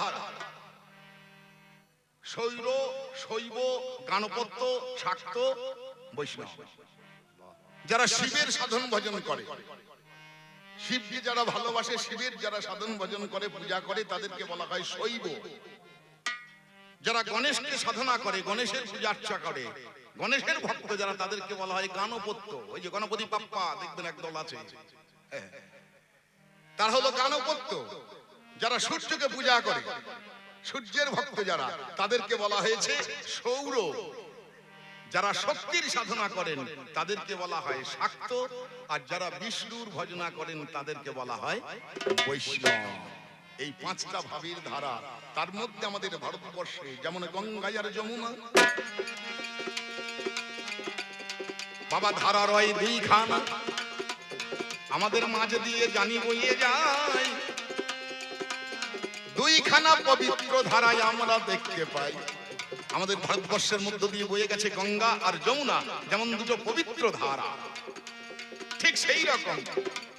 ধারা শৈর শৈব গাণপত্য শাক্ত, বৈষ্ণব। যারা শিবের সাধন ভজন করে, শিবকে যারা ভালোবাসে, শিবের যারা সাধন ভজন করে, পূজা করে, তাদেরকে বলা হয় শৈব। যারা গণেশকে সাধনা করে, গণেশের পূজা আর্চা করে, গণেশের ভক্ত যারা, তাদেরকে বলা হয় গানপত্য। ওই যে গণপতি পাপ্পা, দেখবেন একদল আছে। হ্যাঁ। তারা হলো গানপত্য। যারা সূর্যকে পূজা করে, সূর্যের ভক্ত যারা, তাদেরকে বলা হয়েছে সৌর। যারা শক্তির সাধনা করেন, তাদেরকে বলা হয় শাক্ত। আর যারা বিষ্ণুর ভজনা করেন, তাদেরকে বলা হয় বৈষ্ণব। এই পাঁচটা ভাবের ধারা, তার মধ্যে আমাদের ভারতবর্ষে, যেমন গঙ্গায় আর যমুনা। বাবা ধারা রয় দুই খানা আমাদের মাঝে দিয়ে জানি বইয়ে যায় দুইখানা পবিত্র ধারায় আমরা দেখতে পাই। আমাদের ভারতবর্ষের মধ্য দিয়ে বয়ে গেছে গঙ্গা আর যমুনা, যেমন দুটো পবিত্র ধারা। ঠিক সেই রকম।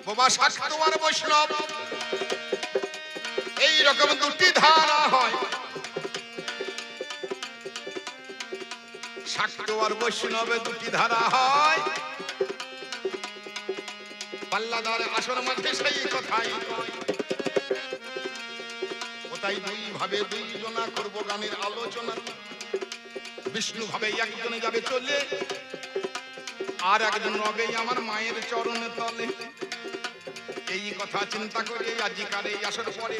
বাবা শাক্ত আর বৈষ্ণব, এই রকম দুটি ধারা হয়। শাক্ত বৈষ্ণবে দুটি ধারা হয়। পাল্লাদার আসর মাঝে সেই কথাই। কোথায় দুই ভাবে দুই দুইজনা করব গানের আলোচনা। বিষ্ণু ভাবে একজনে যাবে চলে, আর একজন রবে আমার মায়ের চরণে তলে। এই কথা চিন্তা করে আজিকার এই আসার পরে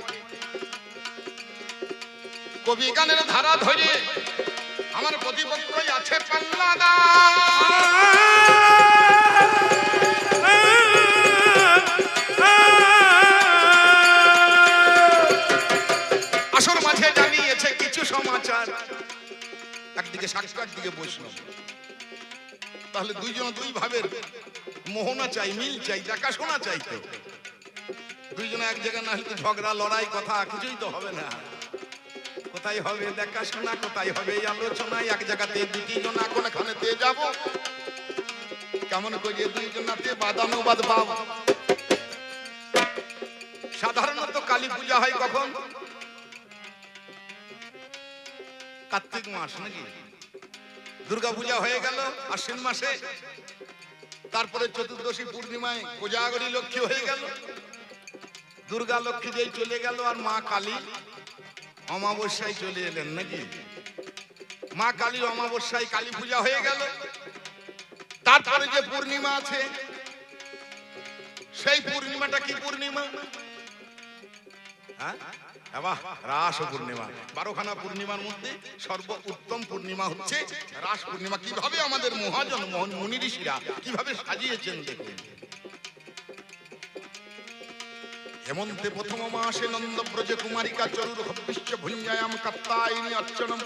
কবি গানের ধারা ধরে আমার প্রতিপক্ষই আছে পাল্লাদা। সমাচার একদিকে সাক্ষী একদিকে বৈষ্ণব। তাহলে দুইজন দুই ভাবের মোহনা চাই, মিল চাই, দেখাশোনা চাই তো। দুইজনে এক জায়গায় না হলে তো ঝগড়া, লড়াই কথা, কিছুই তো হবে না। কোথায় হবে দেখাশোনা, কোথায় হবে এই আলোচনায়? এক জায়গাতে দুটি জনা কোনখানেতে যাব। কেমন করে দুইজনাতে? বাদানুবাদ পাব সাধারণত কালী পূজা হয় কখন? কার্তিক মাস নাকি? দুর্গা পূজা হয়ে গেল আশ্বিন মাসে। তারপরে চতুর্দশী পূর্ণিমায় কোজাগরী লক্ষ্মী হয়ে গেল। দুর্গা লক্ষ্মী যেই চলে গেল আর মা কালী অমাবস্যায় চলে এলেন নাকি? মা কালীর অমাবস্যায় কালী পূজা হয়ে গেল। তারপরে যে পূর্ণিমা আছে, সেই পূর্ণিমাটা কি পূর্ণিমা? হ্যাঁ? রাস পূর্ণিমা। বারোখানা পূর্ণিমার মধ্যে সর্ব উত্তম পূর্ণিমা হচ্ছে রাস পূর্ণিমা। কীভাবে আমাদের মহাজন মোহন মুনি ঋষিরা কীভাবে সাজিয়েছেন দেখুন। হেমন্তে প্রথম মাসে নন্দ ব্রজ কুমারিকা চরুর হবিষ্য ভুঞ্জায়াম কাত্তায়নি অর্চনম।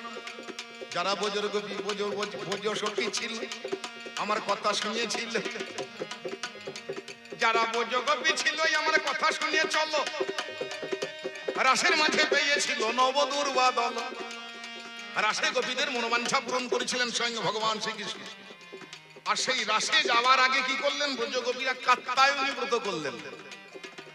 যারা বজর ভোজ সখী ছিল, আমার কথা শুনিয়েছিল যারা বজ গোপী ছিল আমার কথা শুনিয়ে চলো। রাসের মাঝে পেয়েছিল নবদুর্বা দল রাসে গোপীদের মনোবাঞ্ছা পূরণ করেছিলেন স্বয়ং ভগবান শ্রীকৃষ্ণ। আর সেই রাসে যাওয়ার আগে কি করলেন? ব্রজ গোপীরা কাত্তায়নী ব্রত করলেন।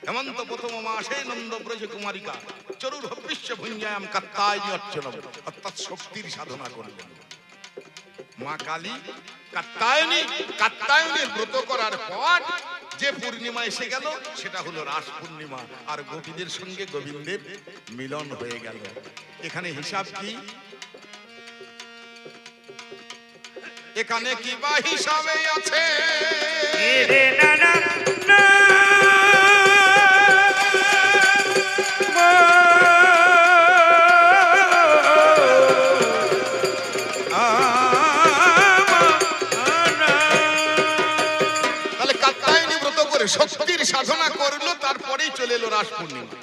হেমন্ত প্রথম মাসে নন্দ ব্রজ কুমারিকা চরুর হবিষ্য ভুঞ্জায়াম কাত্তায়নী অর্চনম অর্থাৎ শক্তির সাধনা করলেন। মা কালী কাত্তায়নী, কাত্তায়নের ব্রত করার পর যে পূর্ণিমা এসে গেল, সেটা হলো রাস পূর্ণিমা। আর গোপীদের সঙ্গে গোবিন্দের মিলন হয়ে গেল। এখানে হিসাব কি? এখানে কি বা হিসাবে আছে? না। শক্তির সাধনা করল, তারপরেই চলে এলো রাস পূর্ণিমা।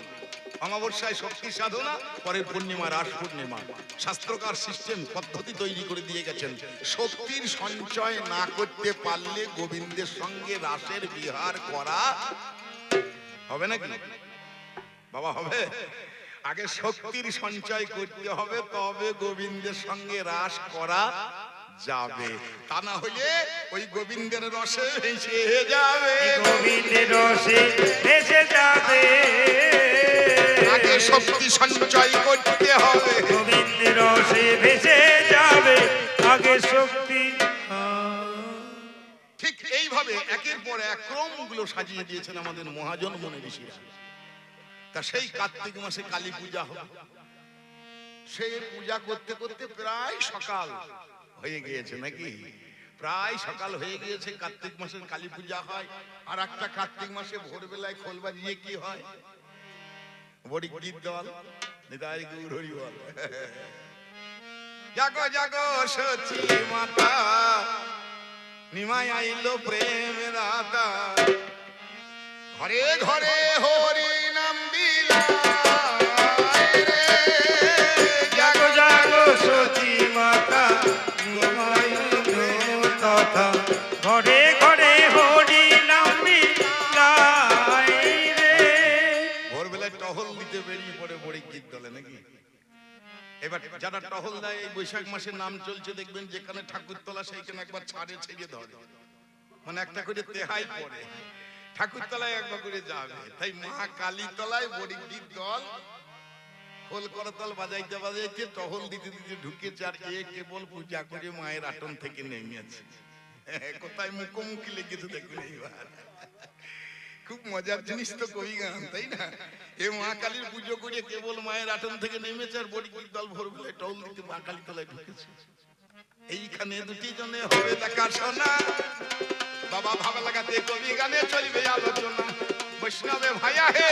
অমাবস্যায় শক্তির সাধনা, পরের পূর্ণিমা রাস পূর্ণিমা। শাস্ত্রকার সিস্টেম পদ্ধতি তৈরি করে দিয়ে গেছেন। শক্তির সঞ্চয় না করতে পারলে গোবিন্দের সঙ্গে রাসের বিহার করা হবে নাকি? বাবা, হবে। আগে শক্তির সঞ্চয় করতে হবে, তবে গোবিন্দের সঙ্গে রাস করা যাবে। তা না হলে ওই গোবিন্দের রসে ভেসে যাবে। গোবিন্দের রসে ভেসে যাবে। আগে শক্তি সঞ্চয় করতে হবে। গোবিন্দের রসে ভেসে যাবে। আগে শক্তি ঠিক এইভাবে একের পর এক ক্রমগুলো সাজিয়ে দিয়েছেন আমাদের মহাজন মনে ঋষিরা। তা সেই কার্তিক মাসে কালী পূজা হবে। সেই পূজা করতে করতে প্রায় সকাল। হয়ে গিয়েছে নাকি? প্রায় সকাল হয়ে গিয়েছে, কার্তিক মাসের কালী পূজা হয়, আর একটা কার্তিক মাসে ভোরবেলায় খোল বাজিয়ে কি হয়? বড়ি গীত দল হরি বল জাগো জাগো সচি মাতা, নিমাই আইলো প্রেম দাতা ঘরে ঘরে হরি। ভোরবেলায় টহল দিতে বেরিয়ে বড়ি নাকি? এবার যারা টহল দেয় বৈশাখ নাম চলছে, দেখবেন যেখানে সেইখানে মানে একটা করে তেহাই পড়ে। একবার করে তাই তলায় খোল বাজাইতে বাজাইতে টহল দিতে দিতে ঢুকেছে, আর কেবল পূজা করে মায়ের আটন থেকে নেমেছে। কোথায় মুখোমুখি লেগেছে দেখুন এইবার। খুব মজার জিনিস তো কবি গান, তাই না? এ মা কালীর পুজো করে কেবল মায়ের আটন থেকে নেমেছে আর বড়ি দল ভোরবেলায় টহল দিতে মা কালী তলায় ঢুকেছে। এইখানে দুটি জনে হবে দেখা শোনা। বাবা ভাবা লাগাতে কবি গানে চলবে আলোচনা। বৈষ্ণবে ভাইয়া হে।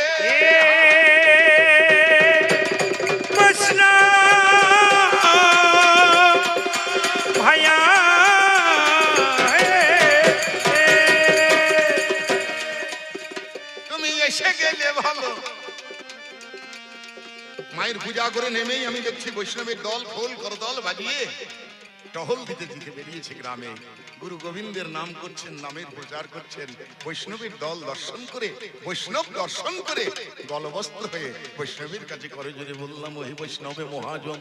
পূজা করে নেমেই আমি দেখছি বৈষ্ণবের দল, খোল কর দল বাজিয়ে টহল দিতে দিতে বেরিয়েছে গ্রামে। গুরু গোবিন্দের নাম করছেন, নামের প্রচার করছেন। বৈষ্ণবের দল দর্শন করে, বৈষ্ণব দর্শন করে গলবস্ত্র হয়ে বৈষ্ণবের কাছে করে যদি বললাম ওই বৈষ্ণবে মহাজন,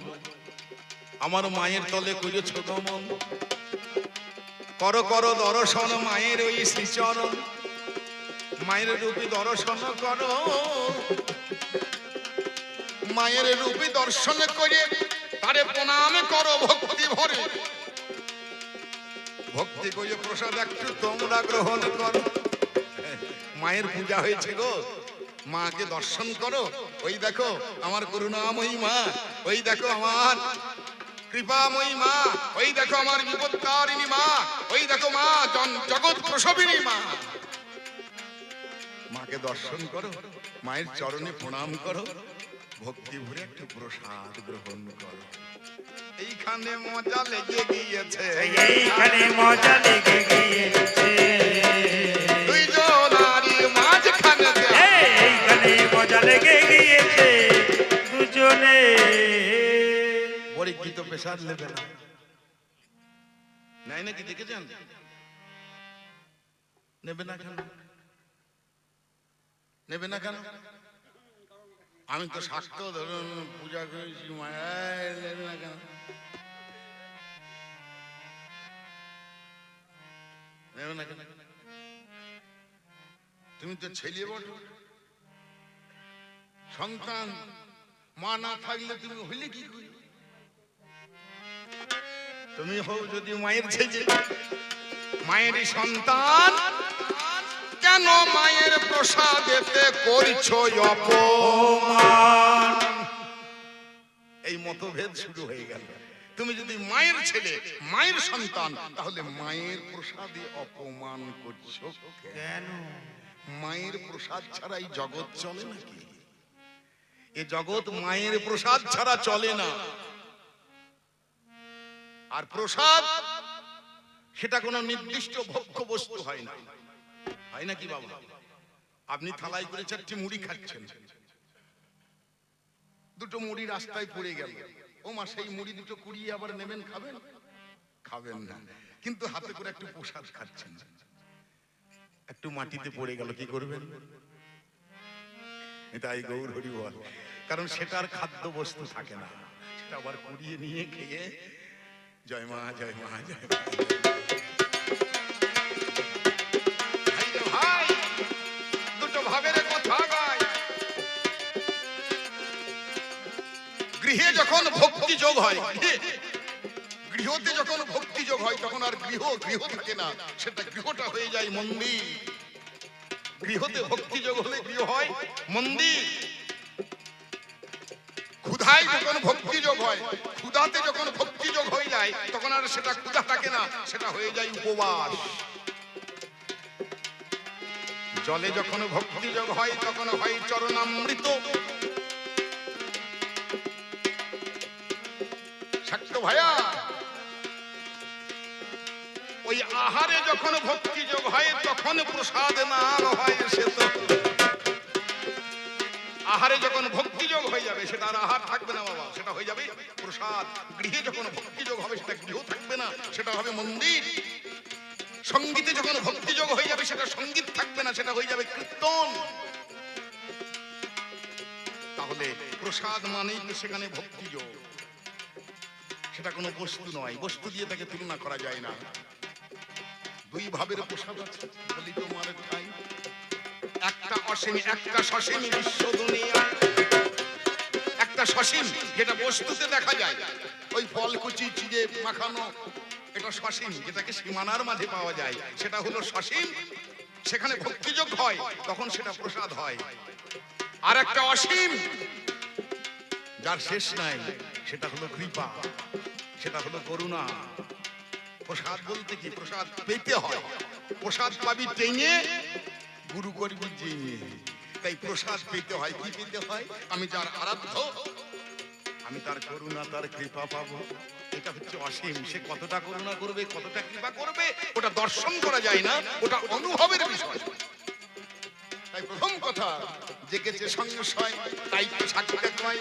আমার মায়ের তলে করেছ গমন। কর কর দর্শন মায়ের ওই শ্রীচরণ, মায়ের রূপে দর্শন করো। মায়ের রূপে দর্শন করে তারে প্রণাম করো ভক্তি ভরে। ভক্তি করে প্রসাদ, একটু তোমরা গ্রহণ করো। মায়ের পূজা হয়েছে গো। মাকে দর্শন করো। ওই দেখো, আমার করুণাময়ী মা, ওই দেখো আমার কৃপাময়ী মা, ওই দেখো আমার বিপত্তারিণী মা, ওই দেখো মা জগৎ প্রসবিনী মা। মাকে দর্শন করো, মায়ের চরণে প্রণাম করো। ভক্তি ভরে একটু প্রসাদ গ্রহণ করো। এইখানে মজা লেগে গিয়েছে। এইখানে মজা লেগে গিয়েছে। পরীক্ষিত পেশার না? নাই নাকি দেখেছেন? নেবে না কেন? নেবে না কেন? আমি তো স্বাস্থ্য ধরুন পূজা করেছি মায়ের নেবে না কেন? তুমি তো ছেলে বটো। সন্তান মা না থাকলে তুমি হইলে কি করি? তুমি হও যদি মায়ের ছেলে। মায়েরই সন্তান। কেন মায়ের প্রসাদেতে করছ অপমান। এই মতভেদ শুরু হয়ে গেল। তুমি যদি মায়ের ছেলে মায়ের সন্তান তাহলে মায়ের প্রসাদে অপমান করছ কেন? মায়ের প্রসাদ ছাড়া এই জগৎ চলে নাকি? এ জগৎ মায়ের প্রসাদ ছাড়া চলে না। আর প্রসাদ সেটা কোনো নির্দিষ্ট ভক্ষ বস্তু হয় না। হয় নাকি বাবা আপনি থালাই করে চারটি মুড়ি খাচ্ছেন। দুটো মুড়ি রাস্তায় পড়ে গেল। ও মা, সেই মুড়ি দুটো কুড়িয়ে আবার নেবেন, খাবেন? খাবেন না। কিন্তু হাতে করে একটু প্রসাদ খাচ্ছেন। একটু মাটিতে পড়ে গেল, কি করবেন? এটাই গৌর হরি বল কারণ সেটার খাদ্য বস্তু থাকে না। সেটা আবার কুড়িয়ে নিয়ে খেয়ে জয় মা জয় মা জয় মা। গৃহে যখন ভক্তি যোগ হয় গৃহে গৃহতে যখন ভক্তি যোগ হয়, তখন আর গৃহ গৃহ থাকে না। সেটা গৃহটা হয়ে যায় মন্দির। গৃহতে ভক্তি যোগ হলে গৃহ হয়? মন্দির। ক্ষুধায় যখন ভক্তি যোগ হয়, ক্ষুধাতে যখন ভক্তি যোগ হয়ে যায়, তখন আর সেটা ক্ষুধা থাকে না, সেটা হয়ে যায় উপবাস। জলে যখন ভক্তি যোগ হয়, তখন হয় চরণামৃত। ছাত্র ভাইয়া। ওই আহারে যখন ভক্তি যোগ হয়, তখন প্রসাদ না হয়, সে তো আহারে যখন ভক্তি যোগ হয়ে যাবে, সেটা আর আহার থাকবে না বাবা, সেটা হয়ে যাবে প্রসাদ। গৃহে যখন ভক্তি যোগ হবে, সেটা গৃহ থাকবে না, সেটা হবে মন্দির। সঙ্গীতে যখন ভক্তি যোগ হয়ে যাবে, সেটা সংগীত থাকবে না, সেটা হয়ে যাবে কীর্তন। তাহলে প্রসাদ মানেই সেখানে ভক্তি যোগ। সেটা কোনো বস্তু নয়। বস্তু দিয়ে তাকে তুলনা করা যায় না। দুই ভাবের প্রসাদ আছে বলি তোমার একটা অসীম, একটা সসীম বিশ্ব দুনিয়া। একটা সসীম যেটা বস্তুতে দেখা যায়। ওই চিজে মাখানো, এটা সসীম যেটাকে সীমানার মাঝে পাওয়া যায়। সেটা হলো সসীম। সেখানে ভক্তিযোগ হয়, তখন সেটা প্রসাদ হয়। আর একটা অসীম, যার শেষ নাই, সেটা হলো কৃপা। সেটা হলো করুণা। প্রসাদ বলতে কি? প্রসাদ পেতে হয়। প্রসাদ পাবি টেঙে গুরু করবি জেনে। তাই প্রসাদ পেতে হয়। কি পেতে হয়? আমি যার আরাধ্য, আমি তার করুণা, তার কৃপা পাবো। এটা হচ্ছে অসীম। সে কতটা করুণা করবে, কতটা কৃপা করবে, ওটা দর্শন করা যায় না, ওটা অনুভবের বিষয়। তাই প্রথম কথা, জেগেছে সংশয় তাই তো সাক্ষাৎ কয়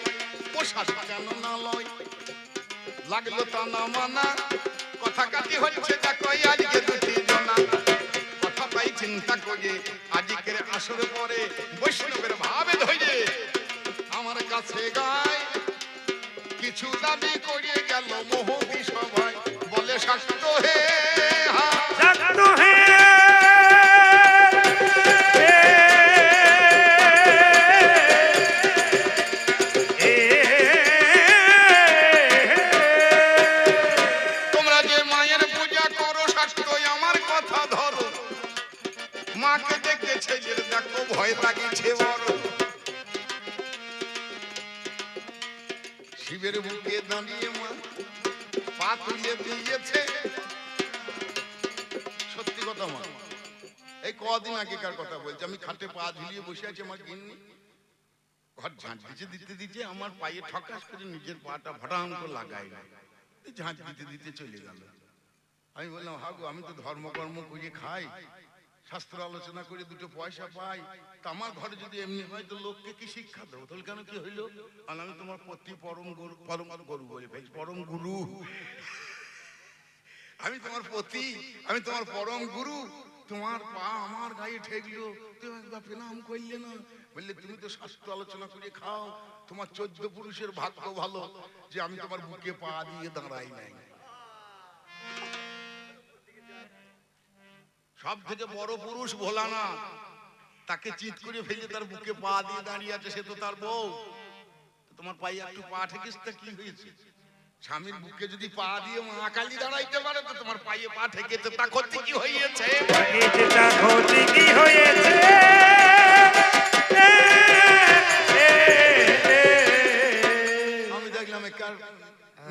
প্রসাদ কেন না লয় লাগল তা না মানা কথা কাটি হচ্ছে দেখো আজকে দুটি জনা। কথা পাই চিন্তা করে, আজকের আসর পরে বৈষ্ণবের ভাবে ধরে। আমার কাছে গায়, কিছু দাবি করে গেল মোহবি সবাই বলে শাস্ত্র হা আগেকার কথা বলছি। আমি খাটে পা ঝুলিয়ে বসে আছি, আমার গিন্নি। ঘর ঝাঁট দিতে দিতে দিতে আমার পায়ে ঠকাস করে নিজের পাটা ভটাম করে লাগাই না ঝাঁট দিতে দিতে চলে গেল। আমি বললাম হাগু আমি তো ধর্মকর্ম করে খাই। শাস্ত্র আলোচনা করে দুটো পয়সা পাই। তা আমার ঘরে যদি এমনি হয় তো লোককে কি শিক্ষা দেবো? তাহলে কেন কি হইল? আর আমি তোমার প্রতি পরম গুরু, পরম গরু বলে ফেলছি, পরম গুরু। আমি তোমার পতি, আমি তোমার পরম গুরু। তোমার পা আমার গায়ে ঠেকলো। তুমি একবার প্রণাম করলে না? বললে, তুমি তো শাস্ত্র আলোচনা করে খাও। তোমার চোদ্দ পুরুষের ভাগ্য ভালো যে আমি তোমার বুকে পা দিয়ে দাঁড়াই নাই। সব থেকে বড় পুরুষ ভোলা না তাকে চিৎ করে ফেলে তার বুকে পা দিয়ে দাঁড়িয়ে আছে, সে তো তার বউ। তোমার পায়ে একটু পা ঠেকিস তা কি হয়েছে? স্বামীর বুকে যদি পা দিয়ে মা কালী দাঁড়াইতে পারে তো তোমার পায়ে পা ঠেকেছে। তা ক্ষতি কি হয়েছে? ক্ষতি কি হয়েছে? আমি দেখলাম একার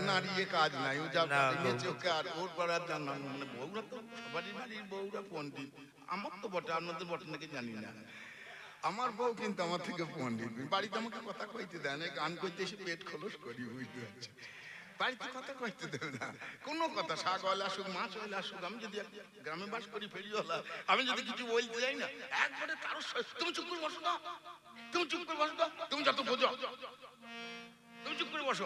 নারীয়ে কাজ নাই ও যা নিয়েছে ওকে আর ওর পাড়ার জানান মানে বউরা তো সবারই বাড়ির বউরা পণ্ডিত। আমার তো বটে আপনাদের বটে নাকি জানি না। আমার বউ কিন্তু আমার থেকে পণ্ডিত। বাড়িতে আমাকে কথা কইতে দেয় না গান করতে এসে পেট খোলস করি বুঝতে পারছি বাড়িতে কথা কইতে দেবে না। কোনো কথা, শাক হলে আসুক, মাছ হলে আসুক, আমি যদি গ্রামে বাস করি ফেরিওয়ালা, আমি যদি কিছু বলতে যাই না, একবারে তুমি চুপ করে বসো না তুমি চুপ করে বসো না তুমি যত বোঝো। তুমি চুপ করে বসো।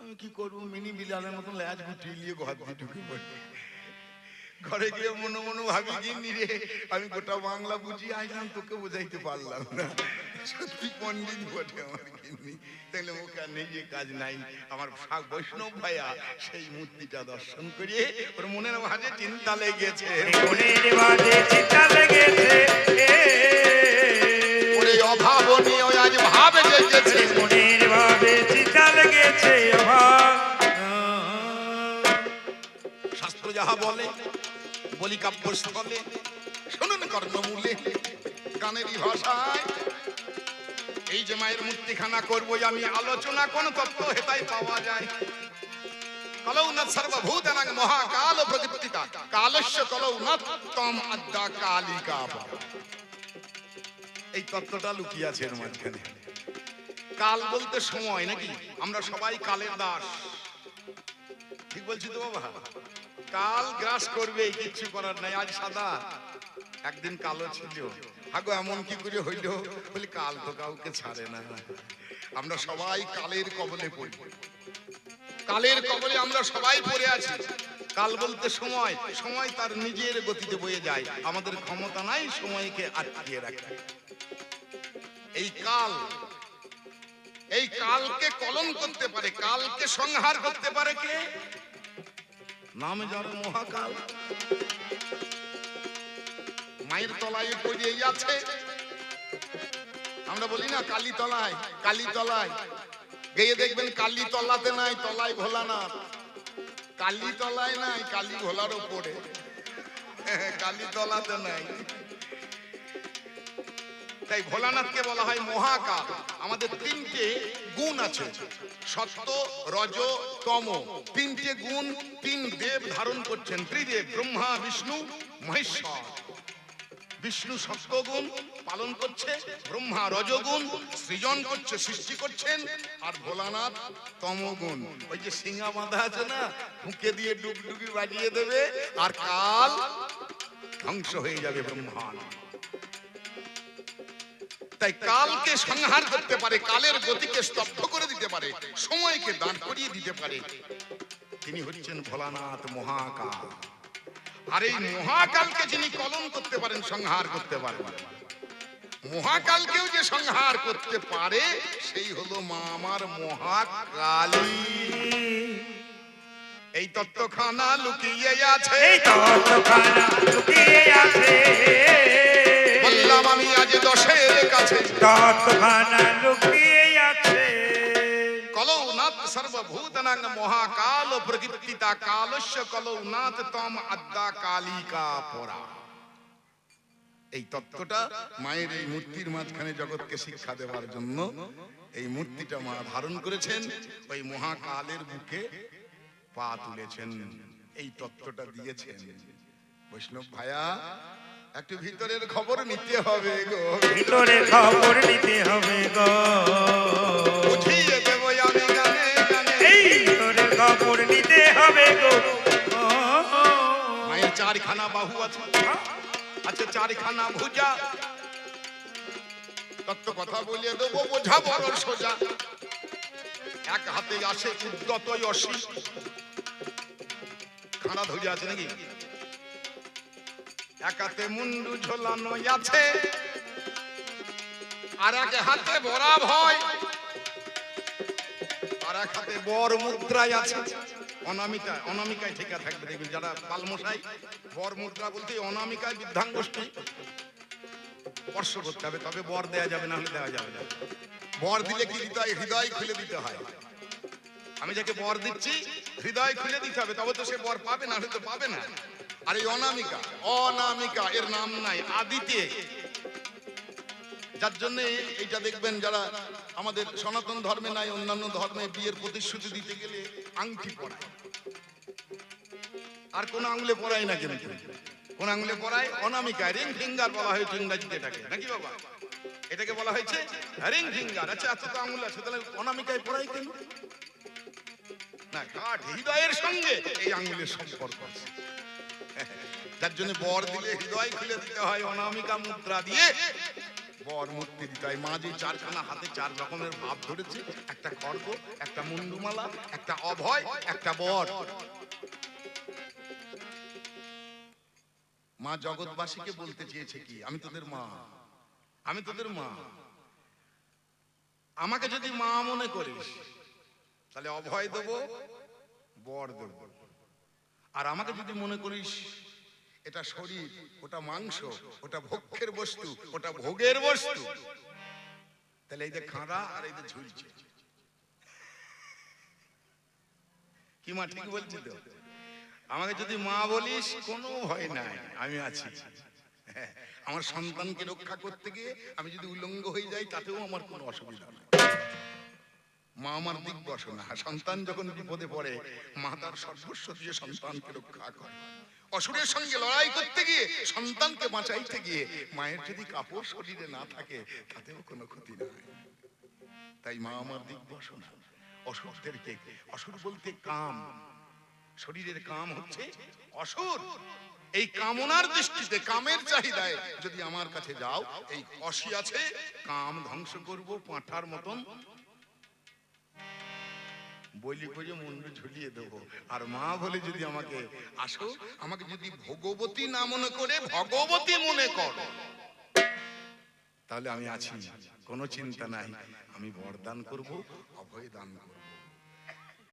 আমি কি করব? মিনি বিলালের মতন ল্যাজ গুটিয়ে নিয়ে ঘর দিয়ে ঢুকে পড়ি। ঘরে গিয়ে মনে মনে ভাবি গিয়ে রে, আমি গোটা বাংলা বুঝি আইলাম তোকে বোঝাইতে পারলাম না। সত্যি বটে আমার তাহলে নিজে কাজ নাই আমার বৈষ্ণব ভাইয়া সেই মূর্তিটা দর্শন করে ওর মনের চিন্তা লেগেছে মনের চিন্তা লেগেছে। শাস্ত্র যাহা বলে বলি কাব্যস্থলে শুনুন কর্ণমূলে গানেরই ভাষায় এই যে মায়ের মূর্তিখানা করব আমি, আলোচনা কোন তত্ত্ব হেতাই পাওয়া যায়? এই তত্ত্বটা লুকিয়ে আছে এর কাল বলতে সময় নাকি? আমরা সবাই কালের দাস। ঠিক বলছি তো বাবা? কাল গ্রাস করবে, কিচ্ছু করার নাই, আজ সাদা। একদিন কালো ছিল। হাগো এমন কি করে হইল? বলি, কাল তো কাউকে ছাড়ে না। আমরা সবাই কালের কবলে পড়ি। কালের কবলে আমরা সবাই পড়ে আছি। কাল বলতে সময়। সময় তার নিজের গতিতে বয়ে যায়। আমাদের ক্ষমতা নাই, সময়কে আটকিয়ে রাখে। এই কাল, এই কালকে কলম করতে পারে। কালকে সংহার করতে পারে কে? নাম যার মহাকাল। মায়ের তলায় পড়ে আছে। আমরা বলি না কালী তলায় কালী তলায়। গিয়ে দেখবেন কালী তলাতে নাই, তলায় ভোলানাথ। কালী তলায় নাই, কালী ভোলার ওপরে। কালী তলাতে নাই। তাই ভোলানাথকে বলা হয় মহাকাল। আমাদের তিনটে গুণ আছে। সত্য রজ, তম। তিনটে গুণ তিন দেব ধারণ করছেন। ত্রিদেব, ব্রহ্মা, বিষ্ণু, মহেশ্বর। বিষ্ণু সত্যগুণ পালন করছে, ব্রহ্মা রজগুণ, সৃজন করছে, সৃষ্টি করছেন, আর ভোলানাথ তমগুণ। ওই যে সিঙ্গা বাঁধা আছে না ফুঁকে দিয়ে ডুগডুগি বাজিয়ে দেবে, আর কাল ধ্বংস হয়ে যাবে ব্রহ্মাণ্ড। তাই কালকে সংহার করতে পারে, কালের গতিকে স্তব্ধ করে দিতে পারে, সময়কে দান করিয়ে দিতে পারে। তিনি হচ্ছেন ভোলানাথ মহাকাল। আর এই মহাকালকে যিনি কলন করতে পারেন সংহার করতে পারেন। মহাকালকেও যে সংহার করতে পারে সেই হলো মা আমার মহাকালী। এই তত্ত্বখানা লুকিয়ে আছে। এই তত্ত্বখানা লুকিয়ে আছে। বললাম আমি আজ দশের কাছে। তত্ত্বখানা লুকিয়ে সর্বভূতনাং মহাকাল প্রকৃতিতা কালস্য তম আদ্যা কালিকা পরা। এই তত্ত্বটা মায়ের এই মূর্তির মাঝখানে জগৎকে শিক্ষা দেওয়ার জন্য এই মূর্তিটা মা ধারণ করেছেন ওই মহাকালের বুকে পা তুলেছেন। এই তত্ত্বটা দিয়েছেন। বৈষ্ণব ভায়া একটু ভিতরের খবর নিতে হবে গো। ভিতরে খবর নিতে হবে গো। বুঝিয়ে হবে মায়ের চারখানা বাহু আছে। আছে চারখানা ভুজা। তত্ত্ব কথা বলিয়ে দেবো, বোঝা বড় সোজা। এক হাতে আসে উদ্যত অসি। খানা ধরে আছে নাকি? এক হাতে মুন্ডু ঝোলানো আছে। আর এক হাতে বড়া ভয়। আর এক হাতে বর মুদ্রায় আছে। অনামিকা অনামিকায় ঠিকা থাকবে, দেখবেন যারা পালমশাই, বর মুদ্রা বলতে অনামিকায় বৃদ্ধাঙ্গষ্ঠী স্পর্শ করতে হবে তবে বর দেয়া যাবে, না হলে দেওয়া যাবে না। বর দিলে কি দিতে হয়? হৃদয় খুলে দিতে হয়। আমি যাকে বর দিচ্ছি, হৃদয় খুলে দিতে হবে, তবে তো সে বর পাবে, না হলে তো পাবে না। আর এই অনামিকা অনামিকা, এর নাম নাই, আদিতে। যার জন্য এইটা দেখবেন যারা আমাদের সনাতন ধর্মে নাই, অন্যান্য ধর্মে বিয়ের প্রতিশ্রুতি দিতে গেলে আংটি পরায়। আর কোন আঙুলে পরায় না কিন্তু। কোন আঙুলে পরায় অনামিকা রিং ফিঙ্গার বলা হয়েছে ইংরাজিতে এটাকে। নাকি বাবা? এটাকে বলা হয়েছে রিং ফিঙ্গার। আচ্ছা আচ্ছা তো আঙুল আছে, তাহলে অনামিকায় পরায় কেন? না, কাঠ হৃদয়ের সঙ্গে এই আঙুলের সম্পর্ক আছে। যার জন্য বর দিলে হৃদয় খুলে দিতে হয়, অনামিকা মুদ্রা দিয়ে বর মা যে চারখানা হাতে চার রকমের ভাব একটা একটা একটা অভয়, একটা মা জগৎবাসীকে বলতে চেয়েছে কি, আমি তোদের মা। আমি তোদের মা। আমাকে যদি মা মনে করিস, তাহলে অভয় দেব, বর দেব। আর আমাকে যদি মনে করিস এটা শরীর, ওটা মাংস, ওটা ভক্ষের বস্তু, ওটা ভোগের বস্তু। তাহলে এই যে খাঁড়া আর এই যে ঝুলছে। কি মা ঠিক বলছি তো? আমাকে যদি মা বলিস, কোনো ভয় নাই, আমি আছি। আমার সন্তানকে রক্ষা করতে গিয়ে আমি যদি উলঙ্গ হয়ে যাই, তাতেও আমার কোনো অসুবিধা নেই। মা আমার দিক বসনা সন্তান যখন বিপদে পড়ে, মা তার সর্বস্ব দিয়ে সন্তানকে রক্ষা করে। অসুরের সঙ্গে লড়াই করতে গিয়ে, সন্তানকে বাঁচাইতে গিয়ে মায়ের যদি কাপড় শরীরে না থাকে, তাতেও কোনো ক্ষতি নাই তাই মা আমার দিক বসনা অসুরদেরকে, অসুর বলতে কাম। শরীরের কাম হচ্ছে অসুর। এই কামনার দৃষ্টিতে, কামের চাহিদায় যদি আমার কাছে যাও, এই অসি আছে, কাম ধ্বংস করব পাঁঠার মতন বলি করে মুন্ডু ঝুলিয়ে দেবো। আর মা বলে যদি আমাকে, আসো, আমাকে যদি ভগবতী না মনে করে, ভগবতী মনে কর। তাহলে আমি আছি। কোনো চিন্তা নাই। আমি বরদান করব অভয় দান করব।